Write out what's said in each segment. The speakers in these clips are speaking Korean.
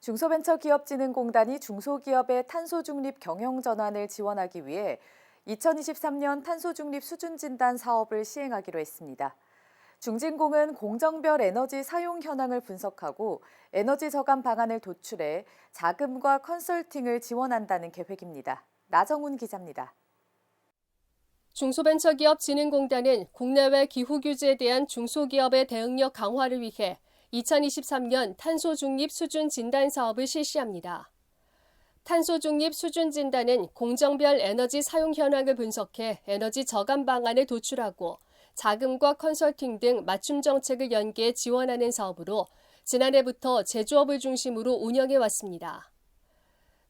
중소벤처기업진흥공단이 중소기업의 탄소중립 경영 전환을 지원하기 위해 2023년 탄소중립 수준진단 사업을 시행하기로 했습니다. 중진공은 공정별 에너지 사용 현황을 분석하고 에너지 저감 방안을 도출해 자금과 컨설팅을 지원한다는 계획입니다. 나정훈 기자입니다. 중소벤처기업진흥공단은 국내외 기후 규제에 대한 중소기업의 대응력 강화를 위해 2023년 탄소 중립 수준 진단 사업을 실시합니다. 탄소 중립 수준 진단은 공정별 에너지 사용 현황을 분석해 에너지 저감 방안을 도출하고 자금과 컨설팅 등 맞춤 정책을 연계해 지원하는 사업으로 지난해부터 제조업을 중심으로 운영해 왔습니다.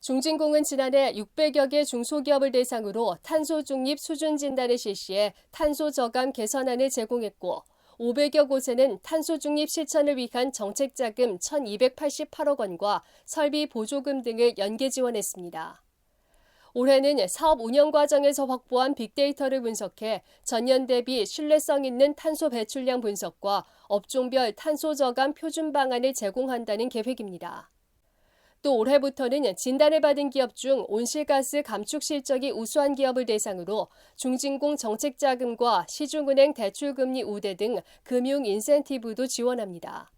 중진공은 지난해 600여 개 중소기업을 대상으로 탄소 중립 수준 진단을 실시해 탄소 저감 개선안을 제공했고 500여 곳에는 탄소 중립 실천을 위한 정책 자금 1,288억 원과 설비 보조금 등을 연계 지원했습니다. 올해는 사업 운영 과정에서 확보한 빅데이터를 분석해 전년 대비 신뢰성 있는 탄소 배출량 분석과 업종별 탄소 저감 표준 방안을 제공한다는 계획입니다. 또 올해부터는 진단을 받은 기업 중 온실가스 감축 실적이 우수한 기업을 대상으로 중진공 정책 자금과 시중은행 대출금리 우대 등 금융 인센티브도 지원합니다.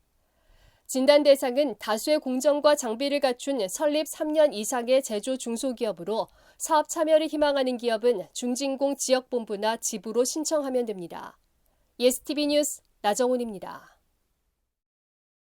진단 대상은 다수의 공정과 장비를 갖춘 설립 3년 이상의 제조 중소기업으로 사업 참여를 희망하는 기업은 중진공 지역본부나 지부로 신청하면 됩니다. 예스티비 뉴스 나정훈입니다.